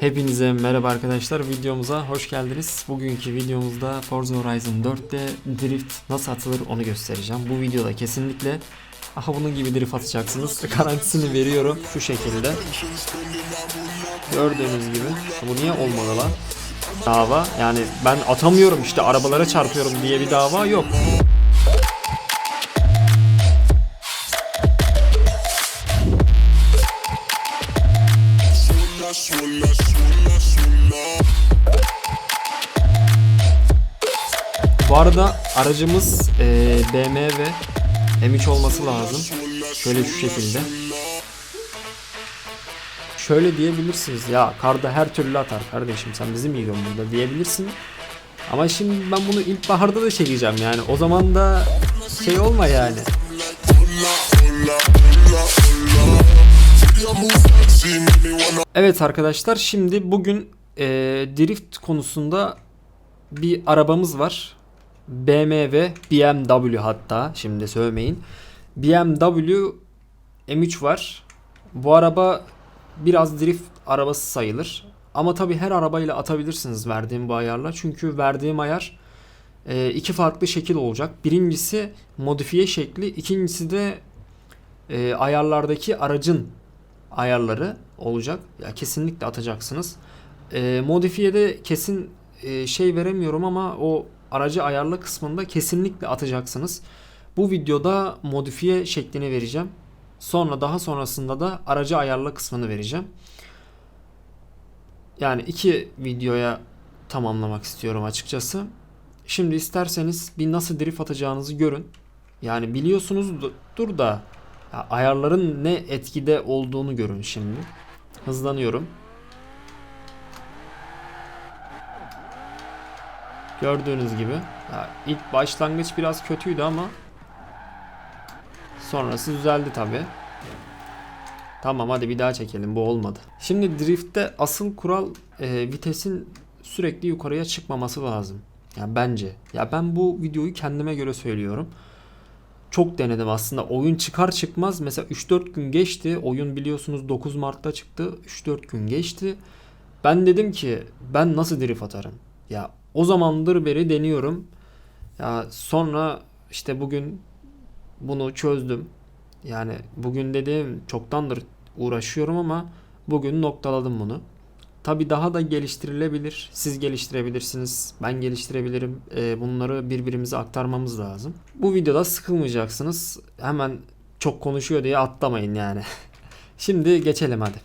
Hepinize merhaba arkadaşlar. Videomuza hoş geldiniz. Bugünkü videomuzda Forza Horizon 4'te drift nasıl atılır onu göstereceğim. Bu videoda kesinlikle aha bunun gibi drift atacaksınız. Garantisini veriyorum şu şekilde. Gördüğünüz gibi. Bu niye olmalı lan? Dava yani ben atamıyorum işte arabalara çarpıyorum diye bir dava yok. Arada aracımız eee, BMW M3 olması lazım. Şöyle şu şekilde. Şöyle diyebilirsiniz ya karda her türlü atar kardeşim sen bizi mi yiyorsun burada diyebilirsin. Ama şimdi ben bunu ilkbaharda da çekeceğim yani o zaman da şey olma yani. Evet arkadaşlar şimdi bugün eee, drift konusunda bir arabamız var. BMW, BMW hatta şimdi söylemeyin. BMW M3 var. Bu araba biraz drift arabası sayılır. Ama tabi her arabayla atabilirsiniz verdiğim bu ayarla. Çünkü verdiğim ayar e, iki farklı şekil olacak. Birincisi modifiye şekli, ikincisi de e, ayarlardaki aracın ayarları olacak. Ya kesinlikle atacaksınız. E, modifiyede kesin e, şey veremiyorum ama o aracı ayarla kısmında kesinlikle atacaksınız. Bu videoda modifiye şeklini vereceğim. Sonra daha sonrasında da aracı ayarla kısmını vereceğim. Yani iki videoya tamamlamak istiyorum açıkçası. Şimdi isterseniz bir nasıl drift atacağınızı görün. Yani biliyorsunuzdur da ya ayarların ne etkide olduğunu görün şimdi. Hızlanıyorum. Gördüğünüz gibi. Ya ilk başlangıç biraz kötüydü ama sonrası düzeldi tabi. Tamam hadi bir daha çekelim bu olmadı. Şimdi driftte asıl kural e, vitesin sürekli yukarıya çıkmaması lazım. Ya bence. Ya ben bu videoyu kendime göre söylüyorum. Çok denedim aslında. Oyun çıkar çıkmaz mesela 3-4 gün geçti. Oyun biliyorsunuz 9 Mart'ta çıktı. 3-4 gün geçti. Ben dedim ki ben nasıl drift atarım? Ya o zamandır beri deniyorum. Ya sonra işte bugün bunu çözdüm. Yani bugün dediğim çoktandır uğraşıyorum ama bugün noktaladım bunu. Tabi daha da geliştirilebilir. Siz geliştirebilirsiniz. Ben geliştirebilirim. Ee, bunları birbirimize aktarmamız lazım. Bu videoda sıkılmayacaksınız. Hemen çok konuşuyor diye atlamayın yani. Şimdi geçelim hadi.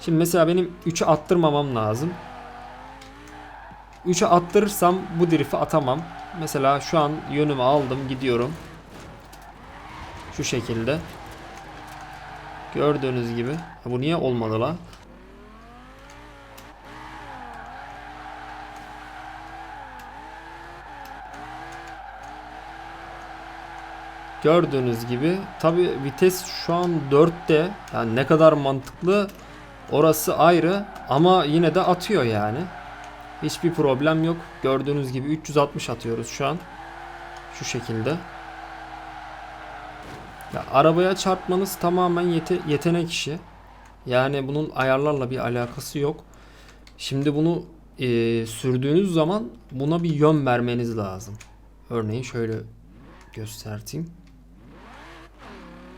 Şimdi mesela benim 3'ü attırmamam lazım. 3'e attırırsam bu drift'i atamam. Mesela şu an yönümü aldım gidiyorum. Şu şekilde. Gördüğünüz gibi. Bu niye olmadı la? Gördüğünüz gibi tabi vites şu an 4'te yani ne kadar mantıklı orası ayrı ama yine de atıyor yani. Hiçbir problem yok. Gördüğünüz gibi 360 atıyoruz şu an. Şu şekilde. Ya arabaya çarpmanız tamamen yete- yetenek işi. Yani bunun ayarlarla bir alakası yok. Şimdi bunu e, sürdüğünüz zaman buna bir yön vermeniz lazım. Örneğin şöyle göstereyim.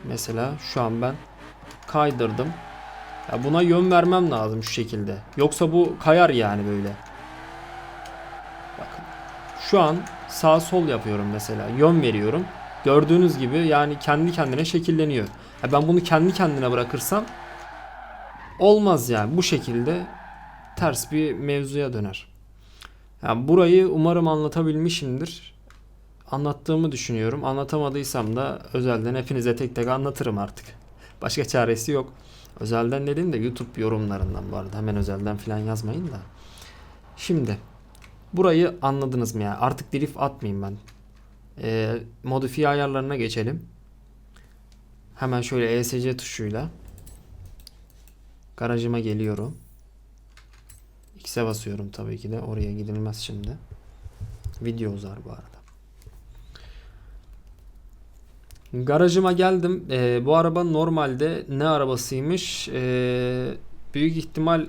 Mesela şu an ben kaydırdım. Ya buna yön vermem lazım şu şekilde. Yoksa bu kayar yani böyle. Şu an sağ sol yapıyorum mesela. Yön veriyorum. Gördüğünüz gibi yani kendi kendine şekilleniyor. Ya ben bunu kendi kendine bırakırsam olmaz yani. Bu şekilde ters bir mevzuya döner. Yani burayı umarım anlatabilmişimdir. Anlattığımı düşünüyorum. Anlatamadıysam da özelden hepinize tek tek anlatırım artık. Başka çaresi yok. Özelden dediğim de YouTube yorumlarından bu arada. Hemen özelden falan yazmayın da. Şimdi burayı anladınız mı ya? Artık drift atmayayım ben. Ee, modifiye ayarlarına geçelim. Hemen şöyle ESC tuşuyla garajıma geliyorum. X'e basıyorum tabii ki de. Oraya gidilmez şimdi. Video uzar bu arada. Garajıma geldim. Ee, bu araba normalde ne arabasıymış? Ee, büyük ihtimal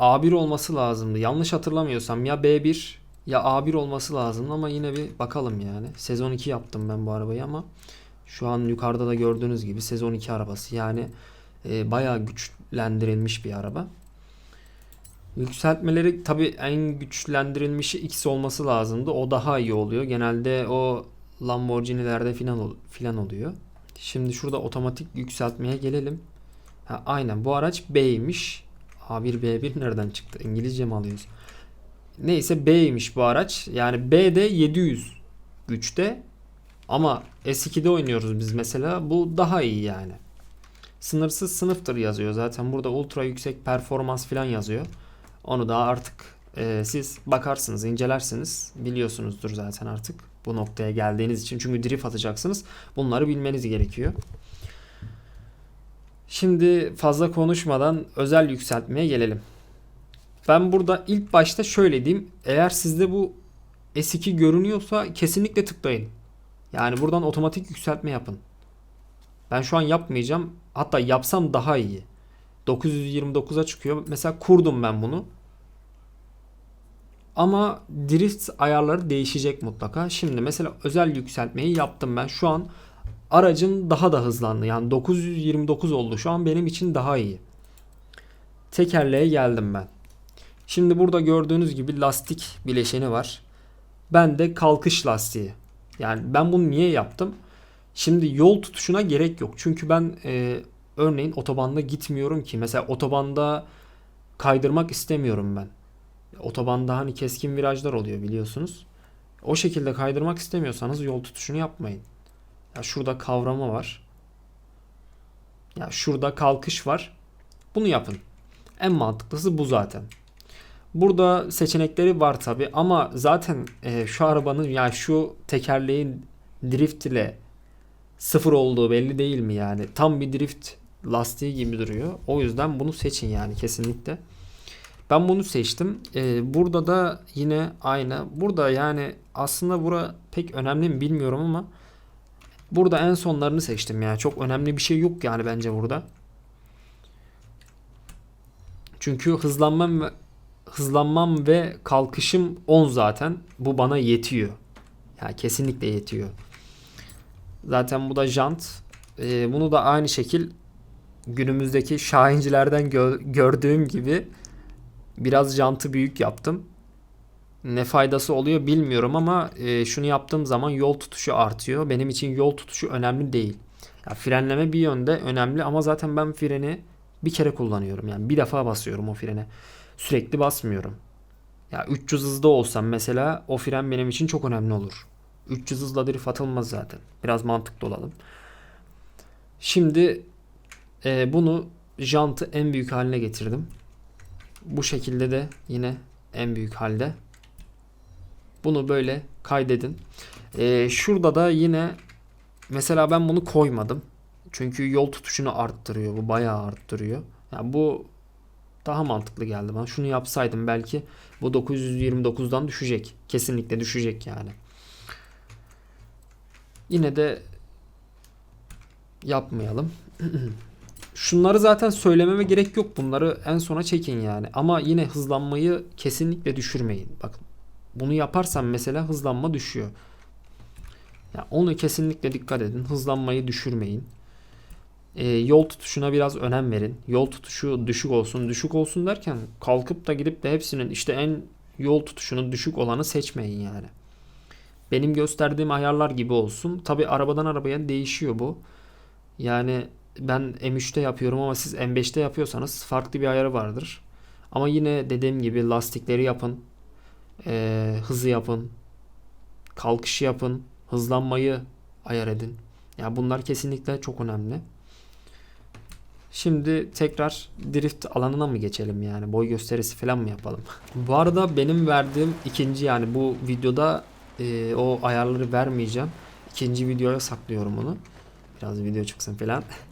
A1 olması lazımdı. Yanlış hatırlamıyorsam ya B1 ya A1 olması lazım ama yine bir bakalım yani. Sezon 2 yaptım ben bu arabayı ama şu an yukarıda da gördüğünüz gibi sezon 2 arabası. Yani e, bayağı güçlendirilmiş bir araba. Yükseltmeleri tabii en güçlendirilmişi X olması lazımdı. O daha iyi oluyor. Genelde o Lamborghini'lerde filan filan oluyor. Şimdi şurada otomatik yükseltmeye gelelim. Ha, aynen bu araç B'ymiş. A1 B1 nereden çıktı? İngilizce mi alıyoruz? Neyse B'ymiş bu araç. Yani B'de 700 güçte ama S2'de oynuyoruz biz mesela. Bu daha iyi yani. Sınırsız sınıftır yazıyor. Zaten burada ultra yüksek performans falan yazıyor. Onu da artık e, siz bakarsınız, incelersiniz. Biliyorsunuzdur zaten artık bu noktaya geldiğiniz için. Çünkü drift atacaksınız. Bunları bilmeniz gerekiyor. Şimdi fazla konuşmadan özel yükseltmeye gelelim. Ben burada ilk başta şöyle diyeyim. Eğer sizde bu S2 görünüyorsa kesinlikle tıklayın. Yani buradan otomatik yükseltme yapın. Ben şu an yapmayacağım. Hatta yapsam daha iyi. 929'a çıkıyor. Mesela kurdum ben bunu. Ama drift ayarları değişecek mutlaka. Şimdi mesela özel yükseltmeyi yaptım ben. Şu an aracım daha da hızlandı. Yani 929 oldu. Şu an benim için daha iyi. Tekerleğe geldim ben. Şimdi burada gördüğünüz gibi lastik bileşeni var. Ben de kalkış lastiği. Yani ben bunu niye yaptım? Şimdi yol tutuşuna gerek yok. Çünkü ben e, örneğin otobanda gitmiyorum ki. Mesela otobanda kaydırmak istemiyorum ben. Otobanda hani keskin virajlar oluyor biliyorsunuz. O şekilde kaydırmak istemiyorsanız yol tutuşunu yapmayın. Ya şurada kavrama var. Ya şurada kalkış var. Bunu yapın. En mantıklısı bu zaten. Burada seçenekleri var tabi ama zaten e, şu arabanın yani şu tekerleğin drift ile sıfır olduğu belli değil mi yani? Tam bir drift lastiği gibi duruyor. O yüzden bunu seçin yani kesinlikle. Ben bunu seçtim. E, burada da yine aynı. Burada yani aslında bura pek önemli mi bilmiyorum ama burada en sonlarını seçtim yani. Çok önemli bir şey yok yani bence burada. Çünkü hızlanmam ve hızlanmam ve kalkışım 10 zaten. Bu bana yetiyor. Yani kesinlikle yetiyor. Zaten bu da jant. Ee, bunu da aynı şekil günümüzdeki şahincilerden gö- gördüğüm gibi biraz jantı büyük yaptım. Ne faydası oluyor bilmiyorum ama e, şunu yaptığım zaman yol tutuşu artıyor. Benim için yol tutuşu önemli değil. Ya frenleme bir yönde önemli ama zaten ben freni bir kere kullanıyorum. Yani bir defa basıyorum o frene. Sürekli basmıyorum. Ya 300 hızda olsam mesela o fren benim için çok önemli olur. 300 hızla drift atılmaz zaten. Biraz mantıklı olalım. Şimdi e, bunu jantı en büyük haline getirdim. Bu şekilde de yine en büyük halde. Bunu böyle kaydedin. E, şurada da yine mesela ben bunu koymadım. Çünkü yol tutuşunu arttırıyor. Bu bayağı arttırıyor. Yani bu daha mantıklı geldi bana. Şunu yapsaydım belki bu 929'dan düşecek. Kesinlikle düşecek yani. Yine de yapmayalım. Şunları zaten söylememe gerek yok. Bunları en sona çekin yani. Ama yine hızlanmayı kesinlikle düşürmeyin. Bakın bunu yaparsam mesela hızlanma düşüyor. Ya onu kesinlikle dikkat edin. Hızlanmayı düşürmeyin. Ee, yol tutuşuna biraz önem verin. Yol tutuşu düşük olsun. Düşük olsun derken kalkıp da gidip de hepsinin işte en yol tutuşunun düşük olanı seçmeyin yani. Benim gösterdiğim ayarlar gibi olsun. Tabi arabadan arabaya değişiyor bu. Yani ben M3'te yapıyorum ama siz M5'te yapıyorsanız farklı bir ayarı vardır. Ama yine dediğim gibi lastikleri yapın. Ee, hızı yapın. Kalkışı yapın. Hızlanmayı ayar edin. Ya yani bunlar kesinlikle çok önemli. Şimdi tekrar drift alanına mı geçelim yani boy gösterisi falan mı yapalım? bu arada benim verdiğim ikinci yani bu videoda e, o ayarları vermeyeceğim. İkinci videoya saklıyorum onu. Biraz video çıksın falan.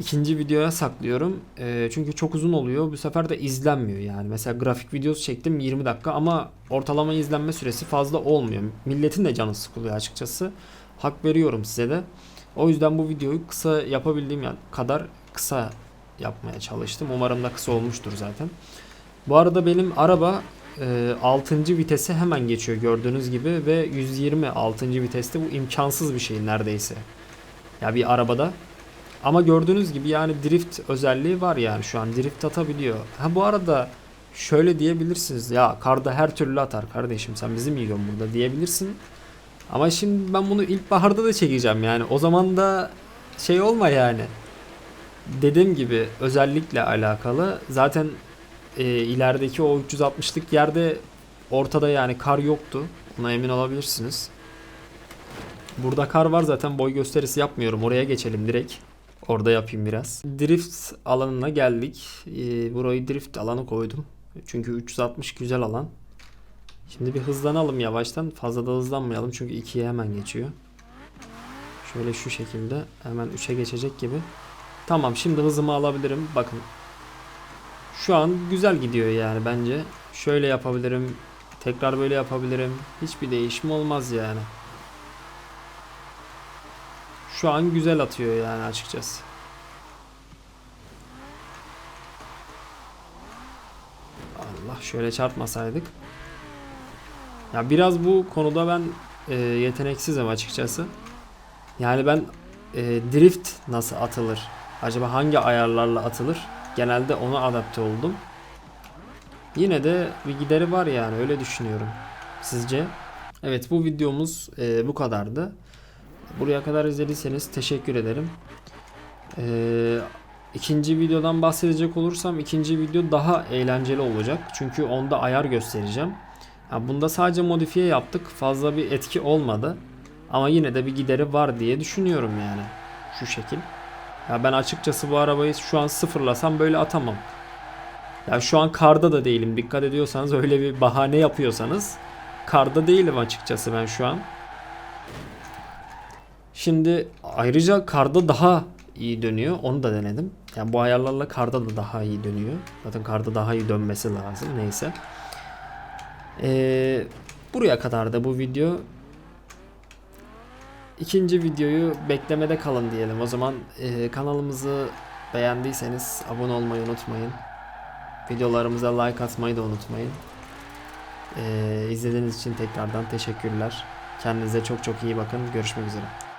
İkinci videoya saklıyorum. E, çünkü çok uzun oluyor. Bu sefer de izlenmiyor yani. Mesela grafik videosu çektim 20 dakika ama ortalama izlenme süresi fazla olmuyor. Milletin de canı sıkılıyor açıkçası. Hak veriyorum size de. O yüzden bu videoyu kısa yapabildiğim kadar kısa yapmaya çalıştım. Umarım da kısa olmuştur zaten. Bu arada benim araba e, 6. vitese hemen geçiyor gördüğünüz gibi ve 120 6. viteste bu imkansız bir şey neredeyse. Ya bir arabada. Ama gördüğünüz gibi yani drift özelliği var yani şu an drift atabiliyor. Ha bu arada şöyle diyebilirsiniz ya karda her türlü atar kardeşim sen bizi mi yiyorsun burada diyebilirsin. Ama şimdi ben bunu ilkbaharda da çekeceğim yani o zaman da şey olma yani. Dediğim gibi özellikle alakalı zaten e, ilerideki o 360'lık yerde ortada yani kar yoktu. Buna emin olabilirsiniz. Burada kar var zaten boy gösterisi yapmıyorum. Oraya geçelim direkt. Orada yapayım biraz. Drift alanına geldik. Ee, burayı drift alanı koydum. Çünkü 360 güzel alan. Şimdi bir hızlanalım yavaştan. Fazla da hızlanmayalım çünkü 2'ye hemen geçiyor. Şöyle şu şekilde hemen 3'e geçecek gibi. Tamam şimdi hızımı alabilirim. Bakın. Şu an güzel gidiyor yani bence. Şöyle yapabilirim. Tekrar böyle yapabilirim. Hiçbir değişim olmaz yani. Şu an güzel atıyor yani açıkçası. Allah şöyle çarpmasaydık. Ya biraz bu konuda ben e, yeteneksizim açıkçası. Yani ben e, drift nasıl atılır? Acaba hangi ayarlarla atılır? Genelde ona adapte oldum. Yine de bir gideri var yani öyle düşünüyorum. Sizce? Evet bu videomuz e, bu kadardı. Buraya kadar izlediyseniz teşekkür ederim. Ee, ikinci videodan bahsedecek olursam ikinci video daha eğlenceli olacak. Çünkü onda ayar göstereceğim. Ya bunda sadece modifiye yaptık. Fazla bir etki olmadı. Ama yine de bir gideri var diye düşünüyorum yani. Şu şekil. Ya ben açıkçası bu arabayı şu an sıfırlasam böyle atamam. Ya şu an karda da değilim. Dikkat ediyorsanız öyle bir bahane yapıyorsanız karda değilim açıkçası ben şu an. Şimdi ayrıca karda daha iyi dönüyor. Onu da denedim. Yani bu ayarlarla karda da daha iyi dönüyor. Zaten karda daha iyi dönmesi lazım. Neyse. Ee, buraya kadar da bu video. İkinci videoyu beklemede kalın diyelim. O zaman e, kanalımızı beğendiyseniz abone olmayı unutmayın. Videolarımıza like atmayı da unutmayın. Ee, izlediğiniz için tekrardan teşekkürler. Kendinize çok çok iyi bakın. Görüşmek üzere.